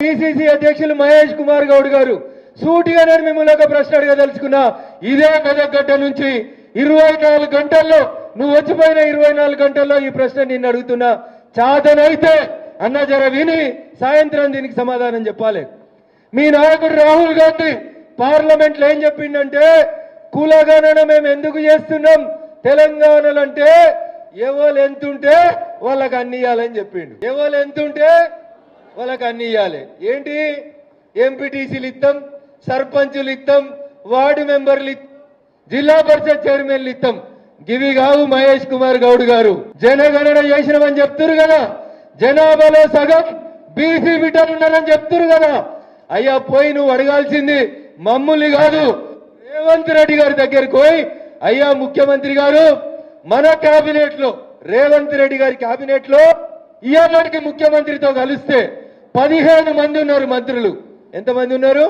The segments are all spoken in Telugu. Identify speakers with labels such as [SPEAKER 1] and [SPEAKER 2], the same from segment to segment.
[SPEAKER 1] పిసిసి అధ్యక్షులు మహేష్ కుమార్ గౌడ్ గారు. సూటిగా నేను మిమ్మల్ని ఒక ప్రశ్న అడగదలుచుకున్నా ఇదే మెదక్ గడ్డ నుంచి ఇరవై నాలుగు గంటల్లో నువ్వు వచ్చిపోయిన ఇరవై నాలుగు గంటల్లో ఈ ప్రశ్న నిన్ను అడుగుతున్నా. చాతనైతే అన్న జర విని సాయంత్రం దీనికి సమాధానం చెప్పాలి. మీ నాయకుడు రాహుల్ గాంధీ పార్లమెంట్లో ఏం చెప్పిండంటే కులగణన మేము ఎందుకు చేస్తున్నాం? తెలంగాణలో అంటే ఎవరు ఎంతుంటే వాళ్ళకి అన్ని ఇవ్వాలని చెప్పిండు. ఎవరు ఎంతుంటే వాళ్ళకి అన్ని ఇవ్వాలి ఏంటి? ఎంపీటీసీలు ఇస్తాం సర్పంచులు ఇస్తాం వార్డు మెంబర్లు జిల్లా పరిషత్ చైర్మన్లు ఇస్తాం గివి కావు మహేష్ కుమార్ గౌడ్ గారు. జనగణన చేసినామని చెప్తురు కదా. జనాభాలో సగం బీసీ బిడ్డలు ఉన్నారని చెప్తురు కదా. అయ్యా పోయి నువ్వు అడగాల్సింది మమ్మల్ని కాదు. రేవంత్ రెడ్డి గారి దగ్గరికి పోయి అయ్యా ముఖ్యమంత్రి గారు మన కేబినెట్లో రేవంత్ రెడ్డి గారి కేబినెట్లో ఇయ్యాలకి ముఖ్యమంత్రితో కలిస్తే పదిహేను మంది ఉన్నారు మంత్రులు. ఎంతమంది ఉన్నారు?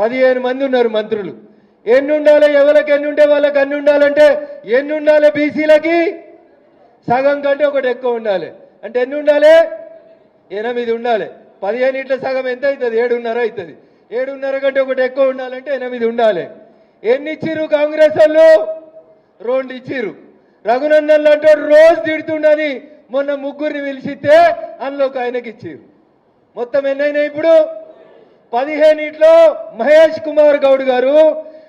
[SPEAKER 1] పదిహేను మంది ఉన్నారు మంత్రులు. ఎన్ని ఉండాలి ఎవరికి ఎన్ని ఉంటే వాళ్ళకి అన్ని ఉండాలంటే ఎన్ని ఉండాలి బీసీలకి? సగం కంటే ఒకటి ఎక్కువ ఉండాలి. అంటే ఎన్ని ఉండాలి? ఎనిమిది ఉండాలి. పదిహేను ఇట్ల సగం ఎంత అవుతుంది ఏడున్నర అవుతుంది ఏడున్నర కంటే ఒకటి ఎక్కువ ఉండాలంటే ఎనిమిది ఉండాలి. ఎన్ని ఇచ్చిర్రు కాంగ్రెస్ వాళ్ళు? రెండు ఇచ్చిర్రు. రఘునందన్ అంటే రోజు తిడుతుండని మొన్న ముగ్గురిని పిలిచితే అందులో ఒక ఆయనకి ఇచ్చిర్రు. మొత్తం ఎన్నైనా ఇప్పుడు? పదిహేనిట్లో మహేష్ కుమార్ గౌడ్ గారు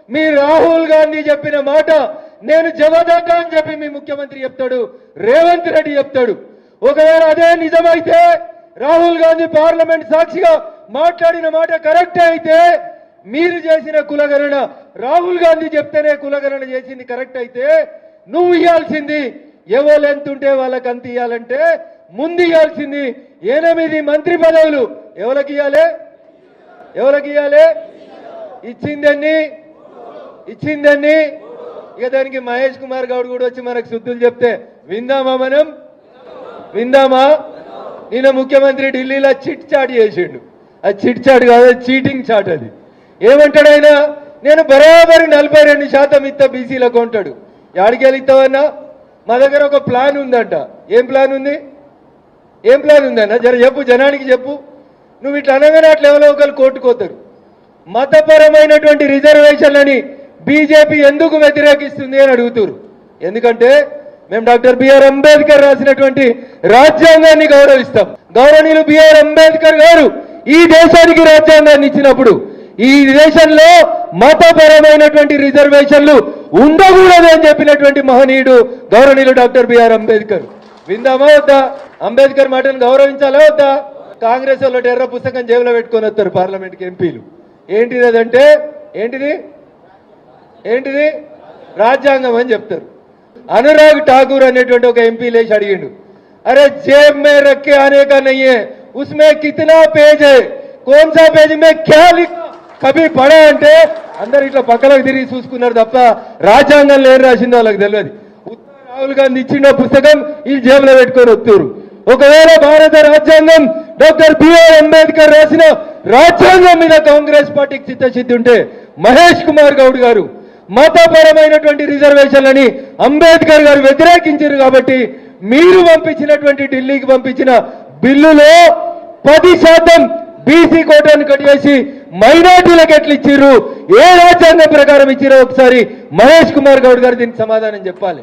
[SPEAKER 1] మీ రాహుల్ గాంధీ చెప్పిన మాట నేను జవదాకా అని చెప్పి మీ ముఖ్యమంత్రి చెప్తాడు రేవంత్ రెడ్డి చెప్తాడు. ఒకవేళ అదే నిజమైతే రాహుల్ గాంధీ పార్లమెంట్ సాక్షిగా మాట్లాడిన మాట కరెక్ట్ అయితే మీరు చేసిన కులగణన రాహుల్ గాంధీ చెప్తేనే కులగణన చేసింది కరెక్ట్ అయితే నువ్వు ఇవ్వాల్సింది ఎవరు ఎంత ఉంటే వాళ్ళకి అంత ఇవ్వాలంటే ముందు ఇవ్వాల్సింది ఎనిమిది మంత్రి పదవులు ఎవరికి ఇవ్వాలి? ఎవరికి ఇవ్వాలి? ఇచ్చిందన్ని ఇచ్చిందన్ని ఇక దానికి మహేష్ కుమార్ గౌడ్ కూడా వచ్చి మనకు శుద్ధులు చెప్తే విందామా మనం? విందామా? నిన్న ముఖ్యమంత్రి ఢిల్లీలో చిట్ చాట్ చేసిండు. అది చిట్ చాట్ కాదు చీటింగ్ చాట్ అది. ఏమంటాడు ఆయన? నేను బరాబరి నలభై రెండు శాతం ఇస్తా బీసీలకు ఉంటాడు యాడికెళ్ళి ఇస్తావన్నా మా దగ్గర ఒక ప్లాన్ ఉందంట. ఏం ప్లాన్ ఉంది? ఏం ప్లాన్ ఉందన్న? జర చెప్పు జనానికి చెప్పు. నువ్వు ఇట్లా అనగానే అట్లా ఎవరో ఒకరు కోర్టుకోతారు మతపరమైనటువంటి రిజర్వేషన్లని బీజేపీ ఎందుకు వ్యతిరేకిస్తుంది అని అడుగుతారు ఎందుకంటే మేము డాక్టర్ బిఆర్ అంబేద్కర్ రాసినటువంటి రాజ్యాంగాన్ని గౌరవిస్తాం. గౌరవనీయులు బిఆర్ అంబేద్కర్ గారు ఈ దేశానికి రాజ్యాంగాన్ని ఇచ్చినప్పుడు ఈ దేశంలో మతపరమైనటువంటి రిజర్వేషన్లు ఉండకూడదు అని చెప్పినటువంటి మహనీయుడు గౌరవనీయులు డాక్టర్ బిఆర్ అంబేద్కర్. విందామా వద్దా? అంబేద్కర్ మాటను గౌరవించాలా వద్దా? కాంగ్రెస్ వాళ్ళు ఎర్ర పుస్తకం జేబులో పెట్టుకొని వస్తారు పార్లమెంట్కి ఎంపీలు. ఏంటిది అదంటే? ఏంటిది? ఏంటిది? రాజ్యాంగం అని చెప్తారు. అనురాగ్ ఠాకూర్ అనేటువంటి ఒక ఎంపీ లేచి అడిగిండు. అరే జేబ్ మే రక్కే అనేక నయ్యే ఉస్మే కితనా పేజ్ హై పేజ్ మే క్యా కభీ పడ అంటే అందరు ఇట్లా పక్కలకు తిరిగి చూసుకున్నారు తప్ప రాజ్యాంగంలో ఏం రాసిందో వాళ్ళకి తెలియదు. రాహుల్ గాంధీ ఇచ్చిన పుస్తకం ఈ జేబులో పెట్టుకొని వస్తారు. ఒకవేళ భారత రాజ్యాంగం డాక్టర్ బిఆర్ అంబేద్కర్ రాసిన రాజ్యాంగం మీద కాంగ్రెస్ పార్టీకి చిత్తశుద్ధి ఉంటే మహేష్ కుమార్ గౌడ్ గారు మతపరమైనటువంటి రిజర్వేషన్లని అంబేద్కర్ గారు వ్యతిరేకించారు కాబట్టి మీరు పంపించినటువంటి ఢిల్లీకి పంపించిన బిల్లులో పది శాతం బీసీ కోటాను కట్ చేసి మైనార్టీలకు ఎట్లు ఇచ్చిర్రు? ఏ రాజ్యాంగం ప్రకారం ఇచ్చిరో ఒకసారి మహేష్ కుమార్ గౌడ్ గారు దీనికి సమాధానం చెప్పాలి.